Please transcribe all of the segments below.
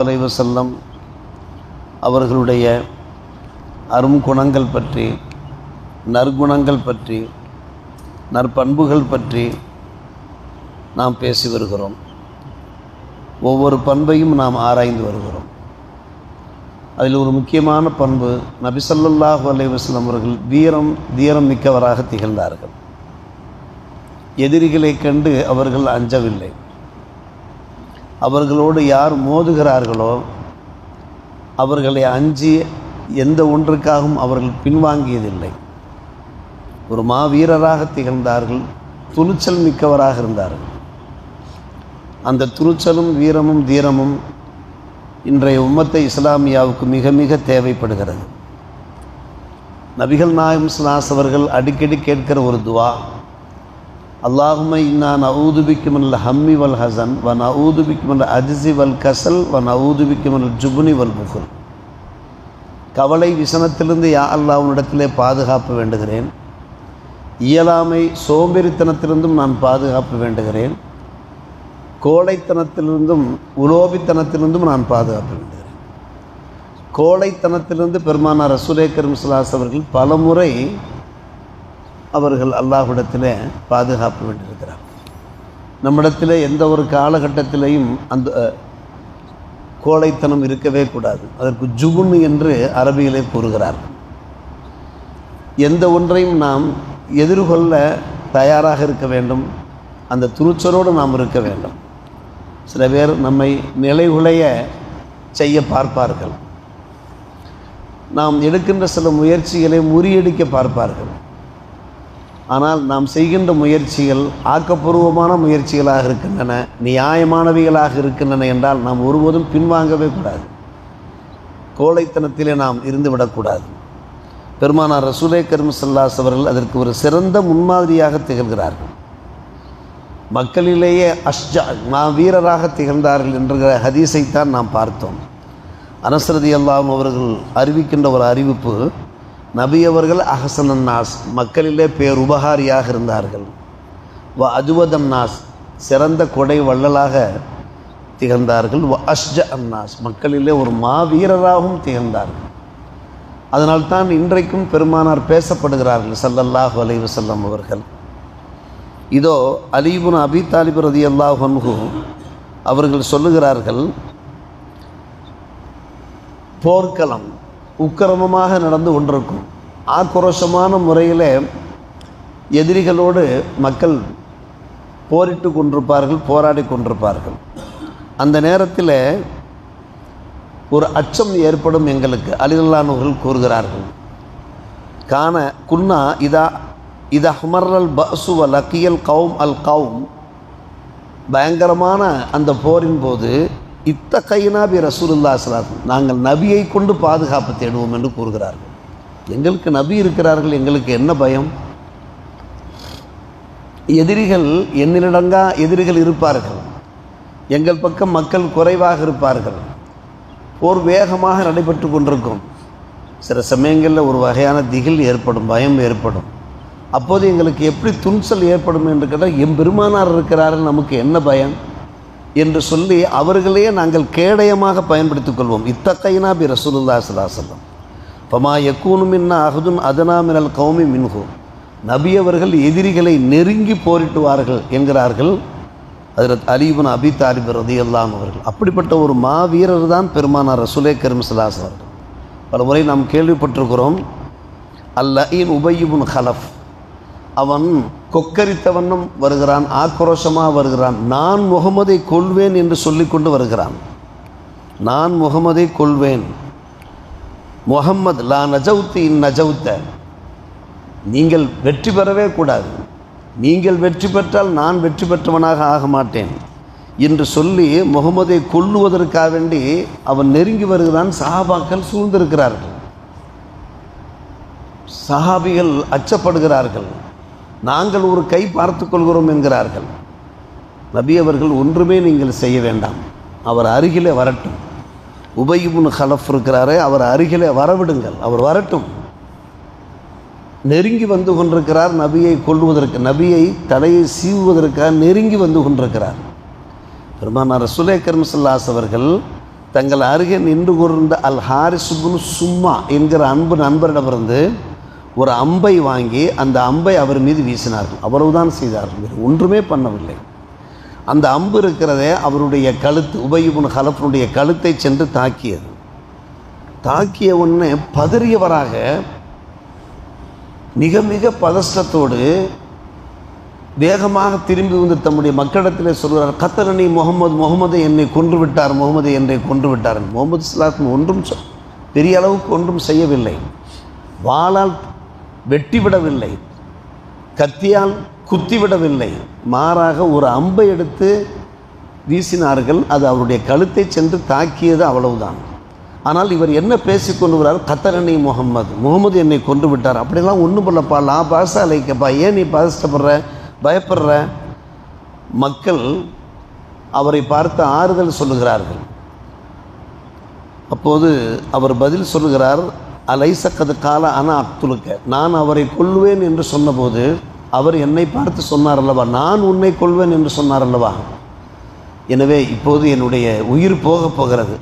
அலைவசல்லம் அவர்களுடைய அரும் குணங்கள் பற்றி நற்குணங்கள் பற்றி நற்பண்புகள் பற்றி நாம் பேசி வருகிறோம். ஒவ்வொரு பண்பையும் நாம் ஆராய்ந்து வருகிறோம். அதில் ஒரு முக்கியமான பண்பு நபிசல்லாஹு அலைவாஸ்லம் அவர்கள் வீரம் தீரம் மிக்கவராக திகழ்ந்தார்கள். எதிரிகளைக் கண்டு அவர்கள் அஞ்சவில்லை. அவர்களோடு யார் மோதுகிறார்களோ அவர்களை அஞ்சி எந்த ஒன்றுக்காகவும் அவர்கள் பின்வாங்கியதில்லை. ஒரு மாவீரராக திகழ்ந்தார்கள் துணிச்சல் மிக்கவராக இருந்தார்கள். அந்த துணிச்சலும் வீரமும் தீரமும் இன்றைய உம்மத்தை இஸ்லாமியாவுக்கு மிக மிக தேவைப்படுகிறது. நபிகள் நாயம் சுனாஸ் அவர்கள் அடிக்கடி கேட்கிற ஒரு துவா அல்லாஹும இன்னா நவுதுபிக்கும் ஹம்மி வல் ஹசன் வ நவுதுபிக்கும் அஜிசி வல் கசல் வ நவுதுபிக்கும் ஜுபுனி வல் புகுல் கவலை விசனத்திலிருந்து யா அல்லாஹ்விடத்திலே பாதுகாப்பு வேண்டுகிறேன். இயலாமை சோம்பேறித்தனத்திலிருந்தும் நான் பாதுகாப்பு வேண்டுகிறேன். கோழைத்தனத்திலிருந்தும் உலோபித்தனத்திலிருந்தும் நான் பாதுகாப்பு வேண்டுகிறேன். கோழைத்தனத்திலிருந்து பெருமானார் ரசூலே கரும் சுலாஸ் அவர்கள் பலமுறை அவர்கள் அல்லாஹ்விடத்தில் பாதுகாப்பு வேண்டியிருக்கிறார். நம்மிடத்தில் எந்த ஒரு காலகட்டத்திலையும் அந்த கோழைத்தனம் இருக்கவே கூடாது. அதற்கு ஜுகுன் என்று அரபியிலே கூறுகிறார். எந்த ஒன்றையும் நாம் எதிர்கொள்ள தயாராக இருக்க வேண்டும். அந்த துணிச்சலோடு நாம் இருக்க வேண்டும். சில பேர் நம்மை நிலைகுலைய செய்ய பார்ப்பார்கள். நாம் எடுக்கின்ற சில முயற்சிகளை முறியடிக்க பார்ப்பார்கள். ஆனால் நாம் செய்கின்ற முயற்சிகள் ஆக்கப்பூர்வமான முயற்சிகளாக இருக்கின்றன நியாயமானவைகளாக இருக்கின்றன என்றால் நாம் ஒருபோதும் பின்வாங்கவே கூடாது. கோழைத்தனத்திலே நாம் இருந்துவிடக்கூடாது பெருமானார் ரசூலே கர்மசல்லாஸ் அவர்கள் அதற்கு ஒரு சிறந்த முன்மாதிரியாக திகழ்கிறார்கள். மக்களிலேயே அஷ்ஜா நான் வீரராக திகழ்ந்தார்கள் என்ற ஹதீஸைத்தான் நாம் பார்த்தோம். அனசரதி அல்லாம் அவர்கள் அறிவிக்கின்ற ஒரு அறிவிப்பு நபி அவர்கள் அஹசனன் நாஸ் மக்களிலே பேருபகாரியாக இருந்தார்கள். வ அஜுவதம் நாஸ் சிறந்த கொடை வள்ளலாக திகழ்ந்தார்கள். வ அஷ்ஜ அன்னாஸ் மக்களிலே ஒரு மாவீரராகவும் திகழ்ந்தார்கள். அதனால்தான் இன்றைக்கும் பெருமானார் பேசப்படுகிறார்கள் சல்லல்லாஹு அலைவு செல்லம் அவர்கள். இதோ அலீபுன் அபி தாலிப் ரதி அல்லாஹன்ஹு அவர்கள் சொல்லுகிறார்கள் போர்க்களம் உக்கிரமமாக நடந்து கொண்டிருக்கும். ஆக்ரோஷமான முறையில் எதிரிகளோடு மக்கள் போரிட்டு கொண்டிருப்பார்கள் போராடி கொண்டிருப்பார்கள். அந்த நேரத்தில் ஒரு அச்சம் ஏற்படும் எங்களுக்கு அலிலானவர்கள் கூறுகிறார்கள். காண குன்னா இதா இத ஹுமர்ரல் பசு வ லக்கியல் கவும் அல் கவும் பயங்கரமான அந்த போரின் போது இத்த கைனாபி ரசூலுல்லா சலாத் நாங்கள் நபியை கொண்டு பாதுகாப்பு தேடுவோம் என்று கூறுகிறார்கள். எங்களுக்கு நபி இருக்கிறார்கள் எங்களுக்கு என்ன பயம்? எதிரிகள் எண்ணிலடங்கா எதிரிகள் இருப்பார்கள். எங்கள் பக்கம் மக்கள் குறைவாக இருப்பார்கள். போர் வேகமாக நடைபெற்று கொண்டிருக்கும். சில சமயங்களில் ஒரு வகையான திகில் ஏற்படும் பயம் ஏற்படும். அப்போது எங்களுக்கு எப்படி துணிச்சல் ஏற்படும் என்று கேட்டால் எம்பெருமானார் இருக்கிறார்கள் நமக்கு என்ன பயம்? என்று சொல்லி அவர்களையே நாங்கள் கேடயமாக பயன்படுத்திக் கொள்வோம். இத்தக்கைனா பி ரசூலுல்லா சலாசல்லம் பமா யக்கூனும் இன்னா அகதுன் அதனா மினல் கௌமி மின்ஹூ. நபி அவர்கள் எதிரிகளை நெருங்கி போரிட்டுவார்கள் என்கிறார்கள் அதில் அலீபன் அபி தாலிப் ரதியல்லாம் அவர்கள். அப்படிப்பட்ட ஒரு மாவீரர் தான் பெருமானார் ரசூலே கரும் சலாஸ் அவர்கள். பல முறை நாம் கேள்விப்பட்டிருக்கிறோம் அல்லீன் உபயுபுன் ஹலஃப். அவன் கொக்கரித்தவனும் வருகிறான் ஆக்ரோஷமாக வருகிறான். நான் முகமதை கொள்வேன் என்று சொல்லிக்கொண்டு வருகிறான். நான் முகமதை கொள்வேன். முகம்மது லா நஜவுத்து இன் நஜவுத்த நீங்கள் வெற்றி பெறவே கூடாது. நீங்கள் வெற்றி பெற்றால் நான் வெற்றி பெற்றவனாக ஆக மாட்டேன் என்று சொல்லி முகமதை கொல்லுவதற்காக வேண்டி அவன் நெருங்கி வருகிறான் சஹாபாக்கள் சூழ்ந்திருக்கிறார்கள். சஹாபிகள் அச்சப்படுகிறார்கள். நாங்கள் ஒரு கை பார்த்து கொள்கிறோம் என்கிறார்கள். நபி அவர்கள் ஒன்றுமே நீங்கள் செய்ய வேண்டாம். அவர் அருகிலே வரட்டும். உபயிபுன் ஹலஃப் இருக்கிறாரே அவர் அருகிலே வரவிடுங்கள். அவர் வரட்டும். நெருங்கி வந்து கொண்டிருக்கிறார் நபியை கொள்வதற்கு நபியை தலையை சீவுவதற்காக நெருங்கி வந்து கொண்டிருக்கிறார். பெருமானார் சுலே கர்மசல்லாஸ் அவர்கள் தங்கள் அருகே நின்று கொண்டிருந்த அல் ஹாரிசுபுன் சும்மா என்கிற அன்பு நண்பரிடமிருந்து ஒரு அம்பை வாங்கி அந்த அம்பை அவர் மீது வீசினார்கள். அவ்வளவுதான் செய்தார்கள். வேறு ஒன்றுமே பண்ணவில்லை. அந்த அம்பு இருக்கிறதே அவருடைய கழுத்து உபயுபுன் ஹலஃபனுடைய கழுத்தை சென்று தாக்கியது. தாக்கிய உடனே பதறியவராக மிக மிக பதஷ்டத்தோடு வேகமாக திரும்பி வந்து தம்முடைய மக்களிடத்திலே சொல்கிறார் கத்தரணி முகமது முகமது என்னை கொன்று விட்டார் முகமது என்னை கொன்று விட்டார். முகமது இஸ்லாத்தின் ஒன்றும் பெரிய அளவுக்கு ஒன்றும் செய்யவில்லை. வாளால் வெட்டிவிடவில்லை. கத்தியால் குத்திவிடவில்லை. மாறாக ஒரு அம்பை எடுத்து வீசினார்கள். அது அவருடைய கழுத்தை சென்று தாக்கியது அவ்வளவுதான். ஆனால் இவர் என்ன பேசிக்கொண்டு வரார் கத்தரணி முகம்மது. முகமது என்னை கொண்டு விட்டார். அப்படிலாம் ஒன்றும் பண்ணப்பா லா பாச அலைக்கப்பா. ஏன் நீ பாதிஷ்டப்படுற? பயப்படுற? மக்கள் அவரை பார்த்து ஆறுதல் சொல்லுகிறார்கள். அப்போது அவர் பதில் சொல்லுகிறார். அலைசக்கது கால அன அத்துலுக்க நான் அவரை கொல்வேன் என்று சொன்னபோது அவர் என்னை பார்த்து சொன்னார் அல்லவா? நான் உன்னை கொள்வேன் என்று சொன்னார் அல்லவா? எனவே இப்போது என்னுடைய உயிர் போக போகிறது.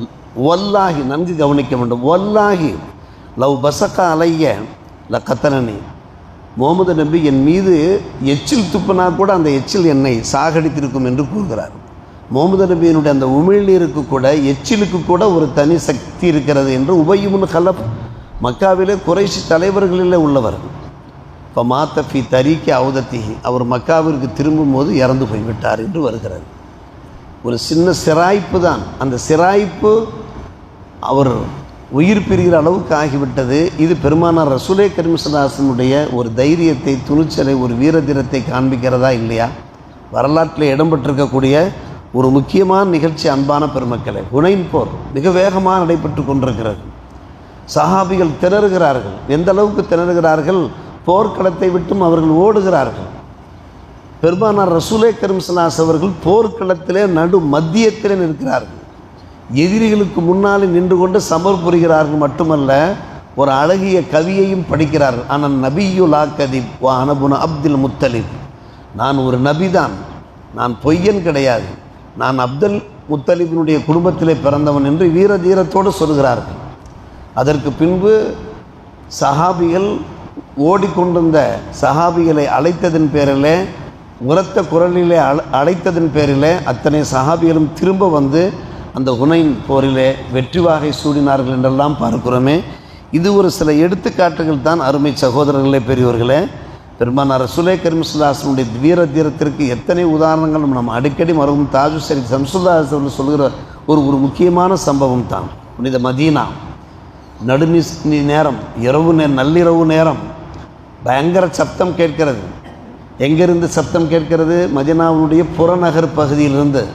ஒல்லாகி நன்கு கவனிக்க வேண்டும். ஒல்லாகி லவ் பசக்கா அலைய ல கத்தனனி முகமது நபி என் மீது எச்சில் துப்பினா கூட அந்த எச்சில் என்னை சாகடித்திருக்கும் என்று கூறுகிறார். முகமது நபியினுடைய அந்த உமிழ்நீருக்கு கூட எச்சிலுக்கு கூட ஒரு தனி சக்தி இருக்கிறது என்று உபயுமுன் கலப் மக்காவிலே குறைசி தலைவர்களில் உள்ளவர். இப்போ மாத்தஃபி தரிக்கு அவுதத்திகி அவர் மக்காவிற்கு திரும்பும்போது இறந்து போய்விட்டார் என்று வருகிறது. ஒரு சின்ன சிராய்ப்பு தான். அந்த சிராய்ப்பு அவர் உயிர் பிரிகிற அளவுக்கு ஆகிவிட்டது. இது பெருமானார் ரசூலே கரிமசதாசனுடைய ஒரு தைரியத்தை துணிச்சலை ஒரு வீரதீரத்தை காண்பிக்கிறதா இல்லையா? வரலாற்றில் இடம்பெற்றிருக்கக்கூடிய ஒரு முக்கியமான நிகழ்ச்சி அன்பான பெருமக்களை குணைன் போர் மிக வேகமாக நடைபெற்று கொண்டிருக்கிறது. சஹாபிகள் திணறுகிறார்கள். எந்த அளவுக்கு திணறுகிறார்கள்? போர்க்களத்தை விட்டும் அவர்கள் ஓடுகிறார்கள். பெருமானார் ரசூலே கரிம்சலாஸ் அவர்கள் போர்க்களத்திலே நடு மத்தியத்திலே நிற்கிறார்கள். எதிரிகளுக்கு முன்னாலே நின்று கொண்டு சமர் புரிகிறார்கள் மட்டுமல்ல ஒரு அழகிய கவியையும் படிக்கிறார்கள். ஆனால் நபியுலாக்கதி வா அனபுன அப்துல் முத்தலிப். நான் ஒரு நபிதான். நான் பொய்யன் கிடையாது. நான் அப்துல் முத்தலிபினுடைய குடும்பத்திலே பிறந்தவன் என்று வீர தீரத்தோடு சொல்கிறார்கள். அதற்கு பின்பு சஹாபிகள் ஓடிக்கொண்டிருந்த சஹாபிகளை அழைத்ததன் பேரில் உரத்த குரலிலே அழ அழைத்ததன் பேரிலே அத்தனை சஹாபிகளும் திரும்ப வந்து அந்த ஹுனைன் போரிலே வெற்றி வாகை சூடினார்கள் என்றெல்லாம் பார்க்கிறோமே. இது ஒரு சில எடுத்துக்காட்டுகள் தான் அருமை சகோதரர்களே பெரியவர்களே பெருமானார் சுலே கரிமசுல்லாசனுடைய வீர தீரத்திற்கு எத்தனை உதாரணங்கள் நம்ம அடிக்கடி மறுபடியும் தாஜு சரி சம்சுல்லாஸ் சொல்கிற ஒரு ஒரு முக்கியமான சம்பவம் தான். புனித மதீனா. நடுநிஸ் நேரம் இரவு நே நள்ளிரவு நேரம். பயங்கர சப்தம் கேட்கிறது. எங்கிருந்து சப்தம் கேட்கிறது? மதினாவுடைய புறநகர் பகுதியிலிருந்து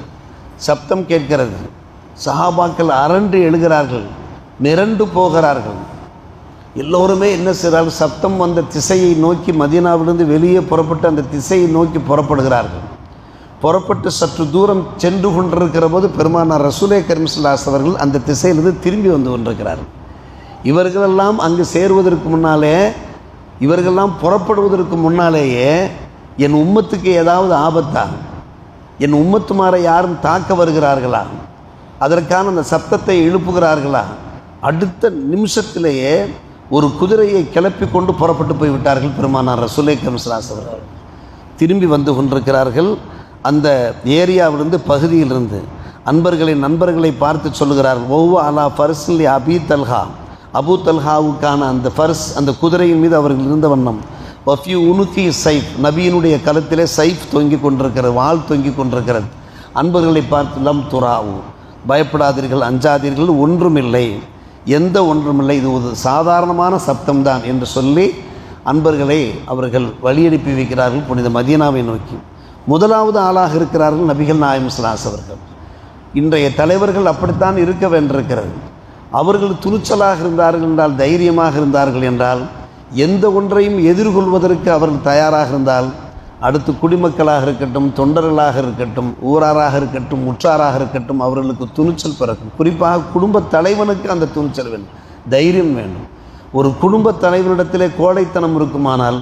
சப்தம் கேட்கிறது. சஹாபாக்கள் அரண்டு எழுகிறார்கள் மிரண்டு போகிறார்கள். எல்லோருமே என்ன செய்கிறார்கள் சப்தம் வந்த திசையை நோக்கி மதீனாவிலிருந்து வெளியே புறப்பட்டு அந்த திசையை நோக்கி புறப்படுகிறார்கள். புறப்பட்டு சற்று தூரம் சென்று கொண்டிருக்கிற போது பெருமானார் ரசூலே கரிம்சுல்லாஸ் அவர்கள் அந்த திசையிலிருந்து திரும்பி வந்து கொண்டிருக்கிறார்கள். இவர்களெல்லாம் அங்கு சேருவதற்கு முன்னாலே இவர்களெல்லாம் புறப்படுவதற்கு முன்னாலேயே என் உம்மத்துக்கு ஏதாவது ஆபத்தா? என் உம்மத்துமாரை யாரும் தாக்க வருகிறார்களா? அதற்கான அந்த சப்தத்தை எழுப்புகிறார்களா? அடுத்த நிமிஷத்திலேயே ஒரு குதிரையை கிளப்பி கொண்டு புறப்பட்டு போய்விட்டார்கள் பெருமானார் ரசூலே கம்சலாஸ் அவர்கள். திரும்பி வந்து கொண்டிருக்கிறார்கள். அந்த ஏரியாவிலிருந்து பகுதியிலிருந்து அன்பர்களின் நண்பர்களை பார்த்து சொல்லுகிறார்கள். ஒவ்வொரு அலா ஃபர்ஸ்லி அபி தல்ஹா. அபு தல்ஹாவுக்கான அந்த ஃபர்ஸ் அந்த குதிரையின் மீது அவர்கள் இருந்த வண்ணம். வஃப்யூ உனுக்கி சைஃப் நபியினுடைய களத்திலே சைஃப் தொங்கிக் கொண்டிருக்கிறது வாள் தொங்கிக் கொண்டிருக்கிறது அன்பர்களை பார்த்து லம் துராவு பயப்படாதீர்கள் அஞ்சாதீர்கள் ஒன்றுமில்லை. எந்த ஒன்றுமில்லை இது ஒரு சாதாரணமான சப்தம்தான் என்று சொல்லி அன்பர்களை அவர்கள் வழியனுப்பி வைக்கிறார்கள் புனித மதீனாவை நோக்கி. முதலாவது ஆளாக இருக்கிறார்கள் நபிகள் நாயம் சிலாஸ் அவர்கள். இன்றைய தலைவர்கள் அப்படித்தான் இருக்க வேண்டியிருக்கிறது. அவர்கள் துணிச்சலாக இருந்தார்கள் என்றால் தைரியமாக இருந்தார்கள் என்றால் எந்த ஒன்றையும் எதிர்கொள்வதற்கு அவர்கள் தயாராக இருந்தால் அடுத்து குடிமக்களாக இருக்கட்டும் தொண்டர்களாக இருக்கட்டும் ஊராராக இருக்கட்டும் உற்றாராக இருக்கட்டும் அவர்களுக்கு துணிச்சல் பிறக்கும். குறிப்பாக குடும்ப தலைவனுக்கு அந்த துணிச்சல் வேண்டும் தைரியம் வேண்டும் ஒரு குடும்ப தலைவனிடத்திலே கோடைத்தனம் இருக்குமானால்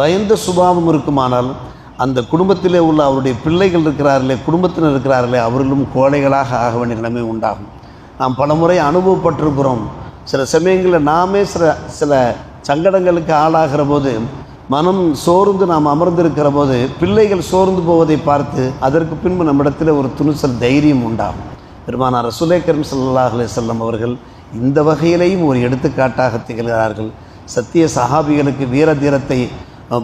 பயந்த சுபாவம் இருக்குமானால் அந்த குடும்பத்திலே உள்ள அவருடைய பிள்ளைகள் இருக்கிறார்களே குடும்பத்தினர் இருக்கிறார்களே அவர்களும் கோழைகளாக ஆக வேண்டிய நிலைமை உண்டாகும். நாம் பலமுறை அனுபவப்பட்டிருக்கிறோம். சில சமயங்களில் நாமே சில சில சங்கடங்களுக்கு ஆளாகிற போது மனம் சோர்ந்து நாம் அமர்ந்திருக்கிற போது பிள்ளைகள் சோர்ந்து போவதை பார்த்து அதற்கு பின்பு நம்மிடத்தில் ஒரு துணிச்சல் தைரியம் உண்டாகும். பெருமானார் சுலேக்கரம் கரீம் செல்லம் அவர்கள் இந்த வகையிலேயும் ஒரு எடுத்துக்காட்டாக திகழ்கிறார்கள். சத்திய சஹாபிகளுக்கு வீர தீரத்தை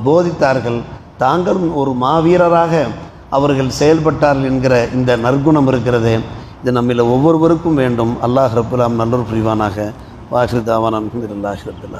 போதித்தார்கள். தாங்களும் ஒரு மாவீரராக அவர்கள் செயல்பட்டார்கள் என்கிற இந்த நற்குணம் இருக்கிறது. இது நம்மில் ஒவ்வொருவருக்கும் வேண்டும். அல்லாஹ் ரப்புல்லாம் நல்லொரு புரிவானாக. வாஹிர் தாவான் அலமதுல்லாஹி ரபுல்